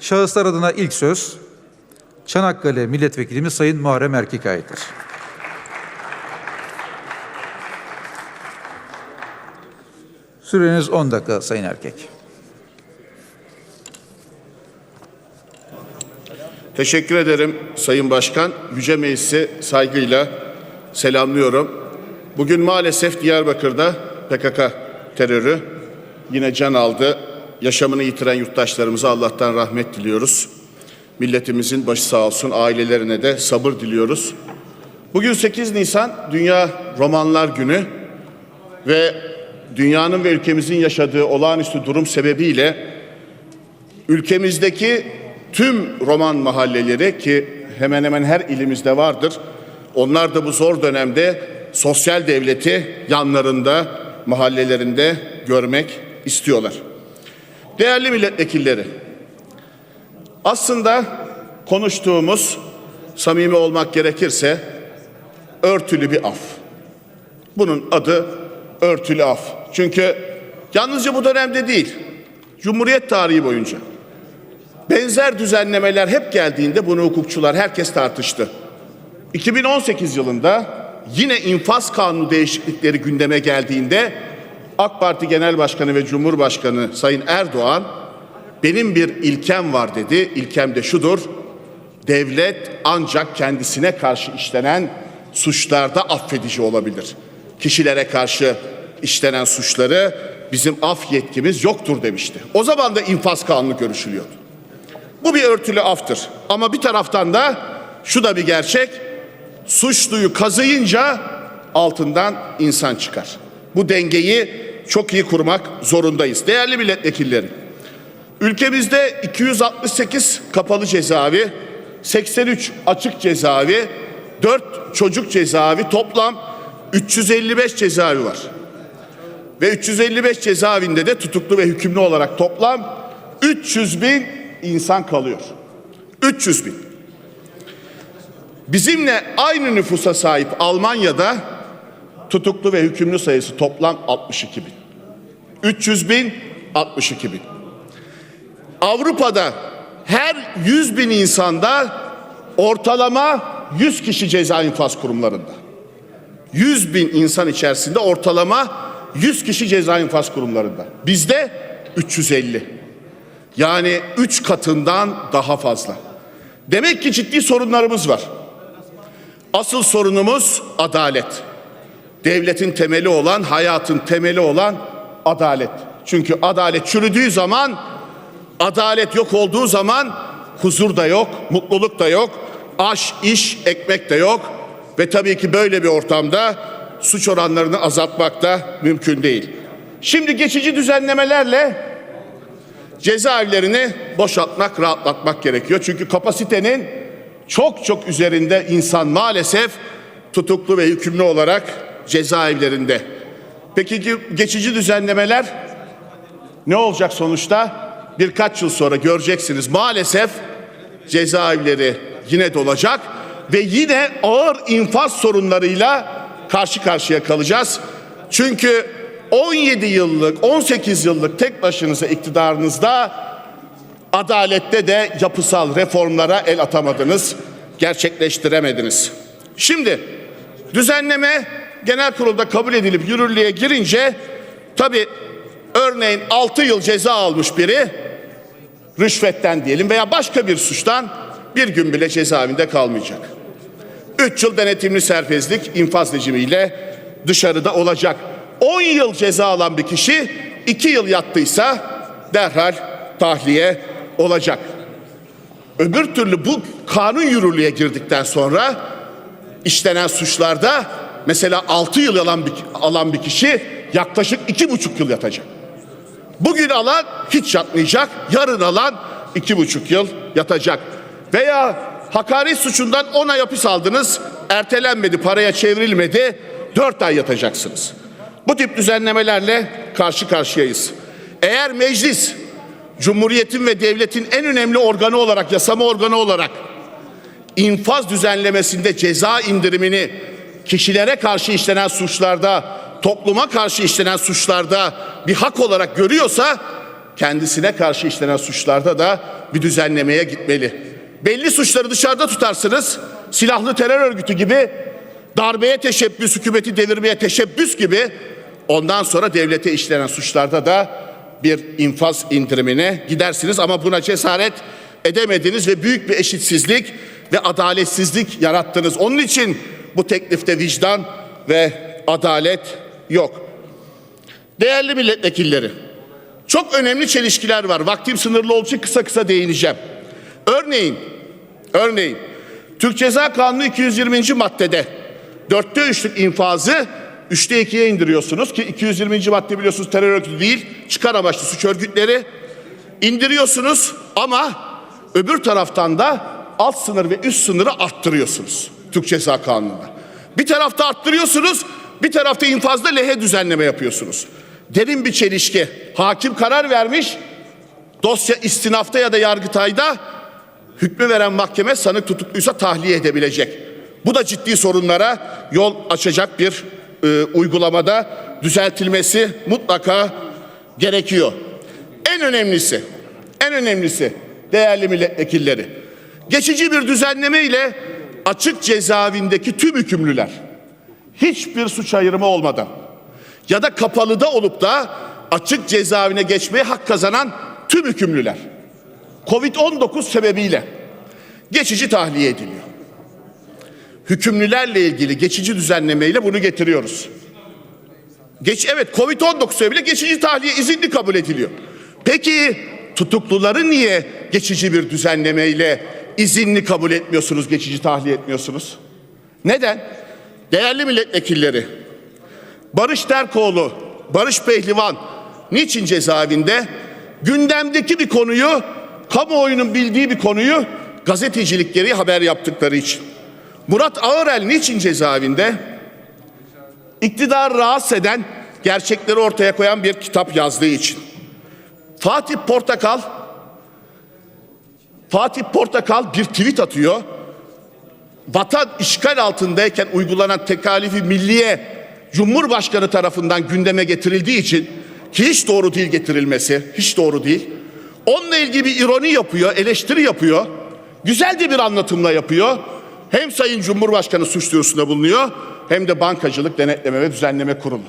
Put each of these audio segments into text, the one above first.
Şahıslar adına ilk söz Çanakkale Milletvekilimiz Sayın Muharrem Erkek'e aittir. Süreniz 10 dakika Sayın Erkek. Teşekkür ederim Sayın Başkan. Yüce Meclisi saygıyla selamlıyorum. Bugün maalesef Diyarbakır'da PKK terörü yine can aldı. Yaşamını yitiren yurttaşlarımıza Allah'tan rahmet diliyoruz. Milletimizin başı sağ olsun, ailelerine de sabır diliyoruz. Bugün 8 Nisan Dünya Romanlar Günü ve dünyanın ve ülkemizin yaşadığı olağanüstü durum sebebiyle Ülkemizdeki tüm roman mahalleleri ki hemen hemen her ilimizde vardır. Onlar da bu zor dönemde sosyal devleti yanlarında, mahallelerinde görmek istiyorlar. Değerli milletvekilleri, aslında konuştuğumuz samimi olmak gerekirse örtülü bir af. Bunun adı örtülü af. Çünkü yalnızca bu dönemde değil, Cumhuriyet tarihi boyunca benzer düzenlemeler hep geldiğinde bunu hukukçular herkes tartıştı. 2018 yılında yine infaz kanunu değişiklikleri gündeme geldiğinde AK Parti Genel Başkanı ve Cumhurbaşkanı Sayın Erdoğan benim bir ilkem var dedi. İlkem de şudur. Devlet ancak kendisine karşı işlenen suçlarda affedici olabilir. Kişilere karşı işlenen suçları bizim af yetkimiz yoktur demişti. O zaman da infaz kanunu görüşülüyordu. Bu bir örtülü aftır. Ama bir taraftan da şu da bir gerçek. Suçluyu kazıyınca altından insan çıkar. Bu dengeyi çok iyi kurmak zorundayız. Değerli milletvekilleri, ülkemizde 268 kapalı cezaevi, 83 açık cezaevi, 4 çocuk cezaevi toplam 355 cezaevi var. Ve 355 cezaevinde de tutuklu ve hükümlü olarak toplam 300 bin insan kalıyor. 300 bin. Bizimle aynı nüfusa sahip Almanya'da tutuklu ve hükümlü sayısı toplam 62 bin. 300 bin, 62 bin. Avrupa'da her 100 bin insanda ortalama 100 kişi ceza infaz kurumlarında. 100 bin insan içerisinde ortalama 100 kişi ceza infaz kurumlarında. Bizde 350. Yani 3 katından daha fazla. Demek ki ciddi sorunlarımız var. Asıl sorunumuz adalet. Devletin temeli olan, hayatın temeli olan adalet. Çünkü adalet çürüdüğü zaman, adalet yok olduğu zaman huzur da yok, mutluluk da yok, aş, iş, ekmek de yok ve tabii ki böyle bir ortamda suç oranlarını azaltmak da mümkün değil. Şimdi geçici düzenlemelerle cezaevlerini boşaltmak, rahatlatmak gerekiyor. Çünkü kapasitenin çok çok üzerinde insan maalesef tutuklu ve hükümlü olarak cezaevlerinde. Peki ki geçici düzenlemeler ne olacak sonuçta? Birkaç yıl sonra göreceksiniz maalesef cezaevleri yine dolacak ve yine ağır infaz sorunlarıyla karşı karşıya kalacağız. Çünkü 17 yıllık, 18 yıllık tek başınıza iktidarınızda adalette de yapısal reformlara el atamadınız, gerçekleştiremediniz. Şimdi düzenleme genel kurulda kabul edilip yürürlüğe girince tabi örneğin 6 yıl ceza almış biri rüşvetten diyelim veya başka bir suçtan bir gün bile cezaevinde kalmayacak. 3 yıl denetimli serbestlik infaz rejimiyle dışarıda olacak. 10 yıl ceza alan bir kişi 2 yıl yattıysa derhal tahliye olacak. Öbür türlü bu kanun yürürlüğe girdikten sonra işlenen suçlarda mesela 6 yıl alan bir, alan bir kişi yaklaşık iki buçuk yıl yatacak. Bugün alan hiç yatmayacak, yarın alan iki buçuk yıl yatacak. Veya hakaret suçundan 10 ay hapis aldınız, ertelenmedi, paraya çevrilmedi, 4 ay yatacaksınız. Bu tip düzenlemelerle karşı karşıyayız. Eğer meclis Cumhuriyetin ve devletin en önemli organı olarak, yasama organı olarak infaz düzenlemesinde ceza indirimini kişilere karşı işlenen suçlarda, topluma karşı işlenen suçlarda bir hak olarak görüyorsa kendisine karşı işlenen suçlarda da bir düzenlemeye gitmeli. Belli suçları dışarıda tutarsınız. Silahlı terör örgütü gibi darbeye teşebbüs, hükümeti devirmeye teşebbüs gibi ondan sonra devlete işlenen suçlarda da bir infaz indirimine gidersiniz ama buna cesaret edemediniz ve büyük bir eşitsizlik ve adaletsizlik yarattınız. Onun için bu teklifte vicdan ve adalet yok. Değerli milletvekilleri, çok önemli çelişkiler var. Vaktim sınırlı olduğu için kısa kısa değineceğim. Örneğin, örneğin Türk Ceza Kanunu 220. maddede dörtte üçlük infazı üçte ikiye indiriyorsunuz ki 220. madde biliyorsunuz terör örgütü değil, çıkar amaçlı suç örgütleri indiriyorsunuz ama öbür taraftan da alt sınır ve üst sınırı arttırıyorsunuz Türk Ceza Kanunu'nda. Bir tarafta arttırıyorsunuz, bir tarafta infazda lehe düzenleme yapıyorsunuz. Derin bir çelişki. Hakim karar vermiş, dosya istinafta ya da yargıtayda hükmü veren mahkeme sanık tutukluysa tahliye edebilecek. Bu da ciddi sorunlara yol açacak bir e, uygulamada düzeltilmesi mutlaka gerekiyor. En önemlisi, en önemlisi değerli milletvekilleri, geçici bir düzenleme ile açık cezaevindeki tüm hükümlüler hiçbir suç ayrımı olmadan ya da kapalıda olup da açık cezaevine geçmeye hak kazanan tüm hükümlüler Covid-19 sebebiyle geçici tahliye ediliyor. Hükümlülerle ilgili geçici düzenlemeyle bunu getiriyoruz. Geç evet Covid-19 sebebiyle geçici tahliye izinli kabul ediliyor. Peki tutukluları niye geçici bir düzenlemeyle izinli kabul etmiyorsunuz, geçici tahliye etmiyorsunuz? Neden? Değerli milletvekilleri, Barış Terkoğlu, Barış Pehlivan niçin cezaevinde? Gündemdeki bir konuyu, kamuoyunun bildiği bir konuyu gazetecilik gereği haber yaptıkları için. Murat Ağırel niçin cezaevinde? İktidar rahatsız eden, gerçekleri ortaya koyan bir kitap yazdığı için. Fatih Portakal Fatih Portakal bir tweet atıyor. Vatan işgal altındayken uygulanan tekalifi milliye Cumhurbaşkanı tarafından gündeme getirildiği için ki hiç doğru değil getirilmesi, hiç doğru değil. Onunla ilgili bir ironi yapıyor, eleştiri yapıyor. Güzel de bir anlatımla yapıyor. Hem Sayın Cumhurbaşkanı suç duyurusunda bulunuyor hem de Bankacılık Denetleme ve Düzenleme Kurulu.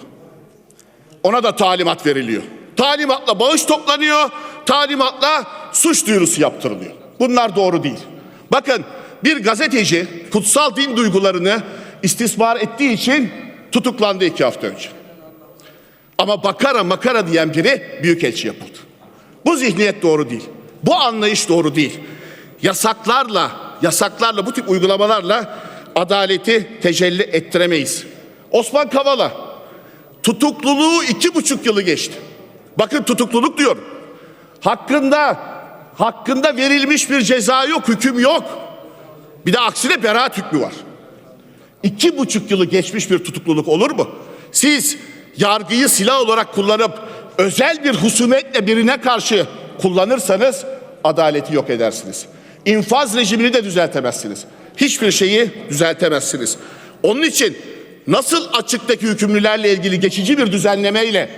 Ona da talimat veriliyor. Talimatla bağış toplanıyor, talimatla suç duyurusu yaptırılıyor. Bunlar doğru değil. Bakın bir gazeteci kutsal din duygularını istismar ettiği için tutuklandı iki hafta önce. Ama bakara makara diyen biri büyükelçi yapıldı. Bu zihniyet doğru değil. Bu anlayış doğru değil. Yasaklarla, yasaklarla bu tip uygulamalarla adaleti tecelli ettiremeyiz. Osman Kavala tutukluluğu iki buçuk yılı geçti. Bakın tutukluluk diyorum. Hakkında hakkında verilmiş bir ceza yok, hüküm yok. Bir de aksine beraat hükmü var. İki buçuk yılı geçmiş bir tutukluluk olur mu? Siz yargıyı silah olarak kullanıp özel bir husumetle birine karşı kullanırsanız adaleti yok edersiniz. İnfaz rejimini de düzeltemezsiniz. Hiçbir şeyi düzeltemezsiniz. Onun için nasıl açıktaki hükümlülerle ilgili geçici bir düzenlemeyle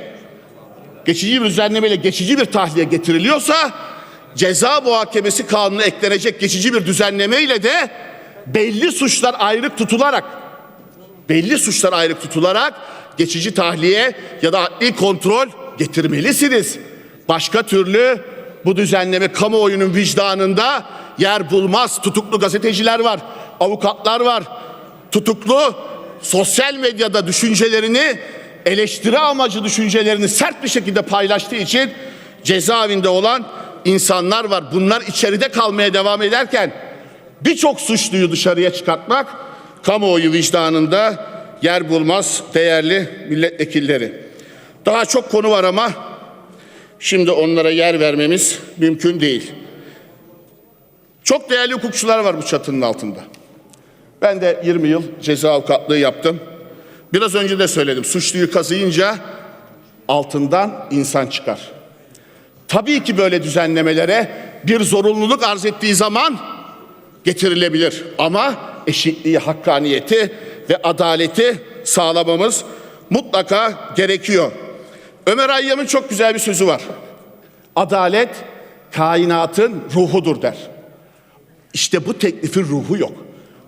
geçici bir düzenlemeyle geçici bir tahliye getiriliyorsa ceza muhakemesi kanunu eklenecek geçici bir düzenlemeyle de belli suçlar ayrık tutularak belli suçlar ayrık tutularak geçici tahliye ya da adli kontrol getirmelisiniz. Başka türlü bu düzenleme kamuoyunun vicdanında yer bulmaz. Tutuklu gazeteciler var, avukatlar var. Tutuklu sosyal medyada düşüncelerini eleştiri amacı düşüncelerini sert bir şekilde paylaştığı için cezaevinde olan insanlar var. Bunlar içeride kalmaya devam ederken birçok suçluyu dışarıya çıkartmak kamuoyu vicdanında yer bulmaz değerli milletvekilleri. Daha çok konu var ama şimdi onlara yer vermemiz mümkün değil. Çok değerli hukukçular var bu çatının altında. Ben de 20 yıl ceza avukatlığı yaptım. Biraz önce de söyledim. Suçluyu kazıyınca altından insan çıkar. Tabii ki böyle düzenlemelere bir zorunluluk arz ettiği zaman getirilebilir. Ama eşitliği, hakkaniyeti ve adaleti sağlamamız mutlaka gerekiyor. Ömer Hayyam'ın çok güzel bir sözü var. Adalet kainatın ruhudur der. İşte bu teklifin ruhu yok.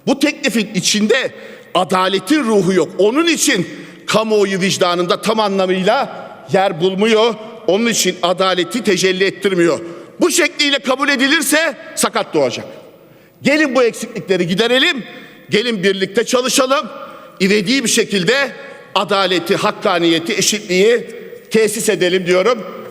Bu teklifin içinde adaletin ruhu yok. Onun için kamuoyu vicdanında tam anlamıyla yer bulmuyor. Onun için adaleti tecelli ettirmiyor. Bu şekliyle kabul edilirse sakat doğacak. Gelin bu eksiklikleri giderelim. Gelin birlikte çalışalım. İvedi bir şekilde adaleti, hakkaniyeti, eşitliği tesis edelim diyorum.